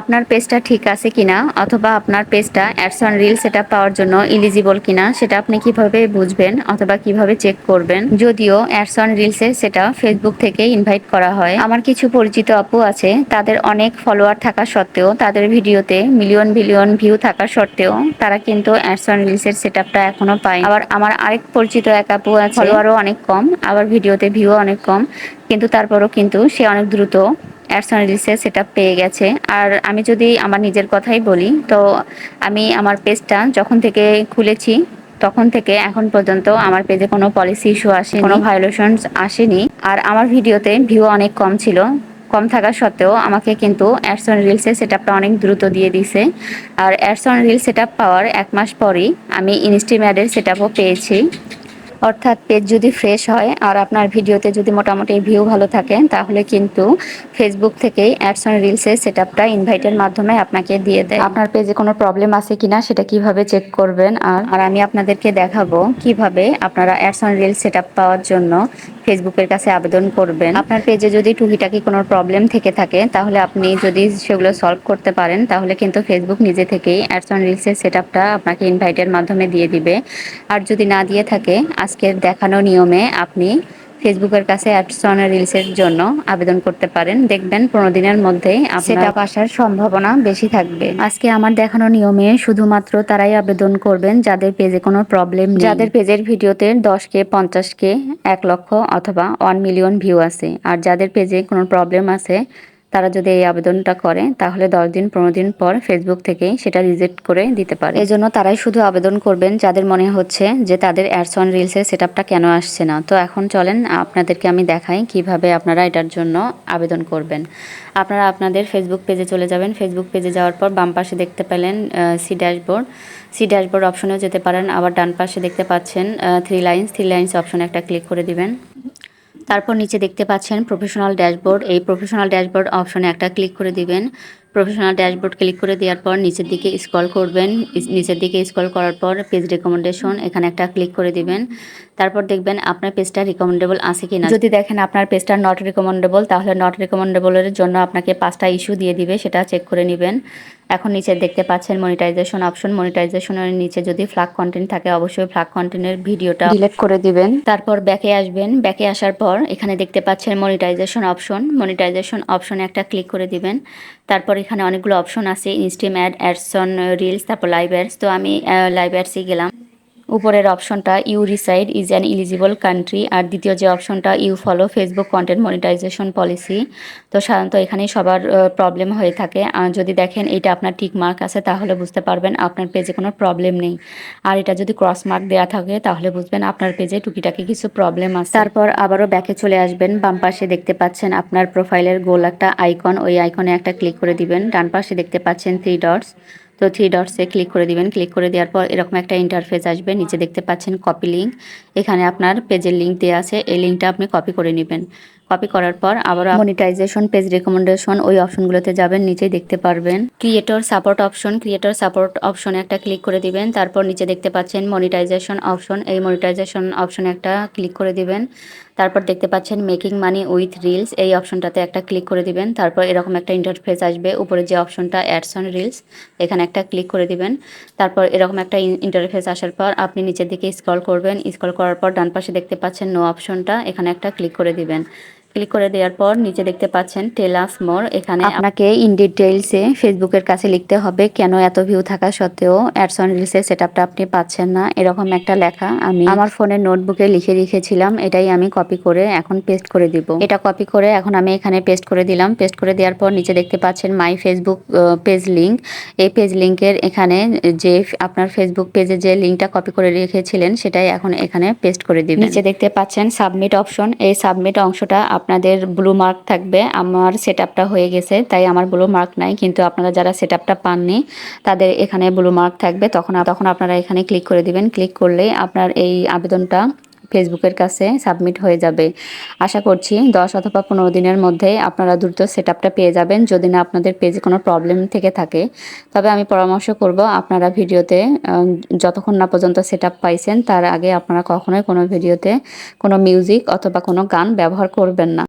আপনার পেজটা ঠিক আছে কিনা অথবা আপনার পেজটা অ্যাডস অন রিল সেট পাওয়ার জন্য ইলিজিবল কিনা সেটা আপনি কীভাবে বুঝবেন অথবা কীভাবে চেক করবেন? যদিও অ্যাডস অন রিলসের সেটা ফেসবুক থেকে ইনভাইট করা হয়। আমার কিছু পরিচিত আপু আছে, তাদের অনেক ফলোয়ার থাকা সত্ত্বেও, তাদের ভিডিওতে মিলিয়ন বিলিয়ন ভিউ থাকা সত্ত্বেও তারা কিন্তু অ্যাডস অন রিলসের সেট আপটা এখনও পায় আবার আমার আরেক পরিচিত এক আপু আছে ফলোয়ারও অনেক কম, আবার ভিডিওতে ভিউ অনেক কম, কিন্তু তারপরও কিন্তু সে অনেক দ্রুত অ্যাডসন রিলসে সেট পেয়ে গেছে। আর আমি যদি আমার নিজের কথাই বলি, তো আমি আমার পেজটা যখন থেকে খুলেছি, তখন থেকে এখন পর্যন্ত আমার পেজে কোনো পলিসি ইস্যু আসে কোনো ভায়োলেশনস আসেনি। আর আমার ভিডিওতে ভিউ অনেক কম ছিল। কম থাকা সত্ত্বেও আমাকে কিন্তু অ্যাডসন রিলসে সেট অনেক দ্রুত দিয়ে দিছে আর অ্যাডসন রিল সেট পাওয়ার এক মাস পরই আমি ইনস্টিম্যাডের সেট পেয়েছি। অর্থাৎ পেজ যদি ফ্রেশ হয় আর আপনার ভিডিওতে যদি মোটামুটি ভিউ ভালো থাকে, তাহলে কিন্তু ফেসবুক থেকেই অ্যাডস অন রিলসের সেট আপটা ইনভাইটের মাধ্যমে আপনাকে দিয়ে দেয়। আপনার পেজে কোনো প্রবলেম আছে কিনা সেটা কীভাবে চেক করবেন? আর আর আমি আপনাদেরকে দেখাবো কীভাবে আপনারা অ্যাডস অন রিল সেট পাওয়ার জন্য ফেসবুকের কাছে আবেদন করবেন। আপনার পেজে যদি টুকিটাকি কোনো প্রবলেম থেকে থাকে, তাহলে আপনি যদি সেগুলো সলভ করতে পারেন, তাহলে কিন্তু ফেসবুক নিজে থেকেই অ্যাডস অন রিলসের সেট আপটা আপনাকে ইনভাইটের মাধ্যমে দিয়ে দিবে। আর যদি না দিয়ে থাকে আজকের দেখানো নিয়মে আপনি ফেসবুকের কাছে অ্যাডসন রিলসের জন্য আবেদন করতে পারেন। দেখবেন পনেরো দিনের মধ্যেই সেটা আসার সম্ভাবনা বেশি থাকবে। আজকে আমার দেখানো নিয়মে শুধুমাত্র তারাই আবেদন করবেন যাদের পেজে কোনো প্রবলেম যাদের পেজের ভিডিওতে দশ কে পঞ্চাশ কে এক লক্ষ অথবা ওয়ান মিলিয়ন ভিউ আছে। আর যাদের পেজে কোনো প্রবলেম আছে তারা যদি এই আবেদনটা করে, তাহলে দশ দিন, পনেরো দিন পর ফেসবুক থেকে সেটা রিজেক্ট করে দিতে পারে। এই জন্য তারাই শুধু আবেদন করবেন, যাদের মনে হচ্ছে যে তাদের অ্যাডস অন রিলসের সেট আপটা কেন আসছে না। তো এখন চলেন, আপনাদেরকে আমি দেখাই কীভাবে আপনারা এটার জন্য আবেদন করবেন। আপনারা আপনাদের ফেসবুক পেজে চলে যাবেন। ফেসবুক পেজে যাওয়ার পর বাম পাশে দেখতে পেলেন সি ড্যাশবোর্ড সি ড্যাশবোর্ড অপশনেও যেতে পারেন। আবার ডান পাশে দেখতে পাচ্ছেন থ্রি লাইন্স থ্রি লাইন্স অপশনে একটা ক্লিক করে দিবেন। তারপর নিচে দেখতে পাচ্ছেন প্রফেশনাল ড্যাশবোর্ড এই প্রফেশনাল ড্যাশবোর্ড অপশনে একটা ক্লিক করে দিবেন। প্রফেশনাল ড্যাশবোর্ড ক্লিক করে দেওয়ার পর নিচের দিকে স্ক্রল করবেন। নিচের দিকে স্ক্রল করার পর পেজ রেকমেন্ডেশন এখানে একটা ক্লিক করে দিবেন। তারপর দেখবেন আপনার পেজটা রিকমেন্ডেবল আছে কিনা। যদি দেখেন আপনার পেজটা নট রিকমেন্ডেবল তাহলে নট রিকমেন্ডেবলের জন্য আপনাকে পাঁচটা ইস্যু দিয়ে দিবে সেটা চেক করে নেবেন। এখন নিচে দেখতে পাচ্ছেন মনিটাইজেশন অপশন মনিটাইজেশনের নিচে যদি ফ্লাগ কন্টেন্ট থাকে অবশ্যই ফ্লাগ কন্টেন্টের ভিডিওটা ডিলিট করে দিবেন। তারপর ব্যাকে আসবেন। ব্যাকে আসার পর এখানে দেখতে পাচ্ছেন মনিটাইজেশন অপশন মনিটাইজেশন অপশনে একটা ক্লিক করে দিবেন। তারপর এখানে অনেকগুলো অপশন আছে instream ad ads on reels তারপর লাইভ অ্যাডস তো আমি লাইভ অ্যাডসে গেলাম। উপরের অপশনটা you reside is an eligible country আর দ্বিতীয় যে অপশনটা you follow Facebook content monetization policy তো সাধারণত এখানেই সবার প্রবলেম হয়ে থাকে। আর যদি দেখেন এটা আপনার ঠিক মার্ক আছে, তাহলে বুঝতে পারবেন আপনার পেজে কোনো প্রবলেম নেই। আর এটা যদি ক্রস মার্ক দেওয়া থাকে, তাহলে বুঝবেন আপনার পেজে টুকিটাকি কিছু প্রবলেম আছে। তারপর আবারও ব্যাকে চলে আসবেন। বাম পাশে দেখতে পাচ্ছেন আপনার প্রোফাইলের গোল একটা আইকন ওই আইকনে একটা ক্লিক করে দিবেন। ডান পাশে দেখতে পাচ্ছেন থ্রি ডটস তো থ্রি ডটসে ক্লিক করে দিবেন। ক্লিক করে দেওয়ার পর এরকম একটা ইন্টারফেস আসবে। নিচে দেখতে পাচ্ছেন কপি লিঙ্ক এখানে আপনার পেজের লিঙ্ক দেওয়া আছে। এই লিঙ্কটা আপনি কপি করে নেবেন। কপি করার পর আবার মনিটাইজেশন পেজ রেকমেন্ডেশন ওই অপশনগুলোতে যাবেন নিচেই দেখতে পারবেন। Creator support option creator support অপশনে একটা ক্লিক করে দিবেন। তারপর নিচে দেখতে পাচ্ছেন মনিটাইজেশন অপশন এই মনিটাইজেশন অপশনে একটা ক্লিক করে দিবেন। তারপর দেখতে পাচ্ছেন মেকিং মানি উইথ রিলস। এই অপশনটাতে একটা ক্লিক করে দিবেন। তারপর এরকম একটা ইন্টারফেস আসবে। উপরে যে অপশনটা অ্যাডস অন রিলস এখানে একটা ক্লিক করে দিবেন। তারপর এরকম একটা ইন্টারফেস আসার পর আপনি নিচের দিকে স্ক্রল করবেন। স্ক্রল করার পর ডান পাশে দেখতে পাচ্ছেন নো অপশনটা এখানে একটা ক্লিক করে দিবেন। ক্লিক করে দেওয়ার পর নিচে দেখতে পাচ্ছেন টেলাস মোর এখানে আপনাকে ইন ডিটেইলসে ফেসবুকের কাছে লিখতে হবে কেন এত ভিউ থাকা সত্ত্বেও অ্যাডস অন রিলসের সেট আপনি পাচ্ছেন না। এরকম একটা লেখা আমি আমার ফোনের নোটবুকে লিখে রেখেছিলাম এটাই আমি কপি করে এখন পেস্ট করে দিব। এটা কপি করে এখন আমি এখানে পেস্ট করে দিলাম। পেস্ট করে দেওয়ার পর নিচে দেখতে পাচ্ছেন মাই ফেসবুক পেজ লিঙ্ক এই পেজ লিঙ্কের এখানে যে আপনার ফেসবুক পেজে যে লিঙ্কটা কপি করে রেখেছিলেন সেটাই এখন এখানে পেস্ট করে দিবেন। নিচে দেখতে পাচ্ছেন সাবমিট অপশন এই সাবমিট অংশটা আপনাদের ব্লু মার্ক থাকবে। আমার সেট হয়ে গেছে, তাই আমার ব্লু মার্ক নাই। কিন্তু আপনারা যারা সেট পাননি, তাদের এখানে ব্লু মার্ক থাকবে। তখন তখন আপনারা এখানে ক্লিক করে দিবেন। ক্লিক করলেই আপনার এই আবেদনটা ফেসবুকের কাছে সাবমিট হয়ে যাবে। আশা করছি দশ অথবা পনেরো দিনের মধ্যে আপনারা দ্রুত সেট পেয়ে যাবেন, যদি না আপনাদের পেজে কোনো প্রবলেম থেকে থাকে। তবে আমি পরামর্শ করব, আপনারা ভিডিওতে যতক্ষণ না পর্যন্ত সেট পাইছেন, তার আগে আপনারা কখনোই কোনো ভিডিওতে কোনো মিউজিক অথবা কোনো গান ব্যবহার করবেন না।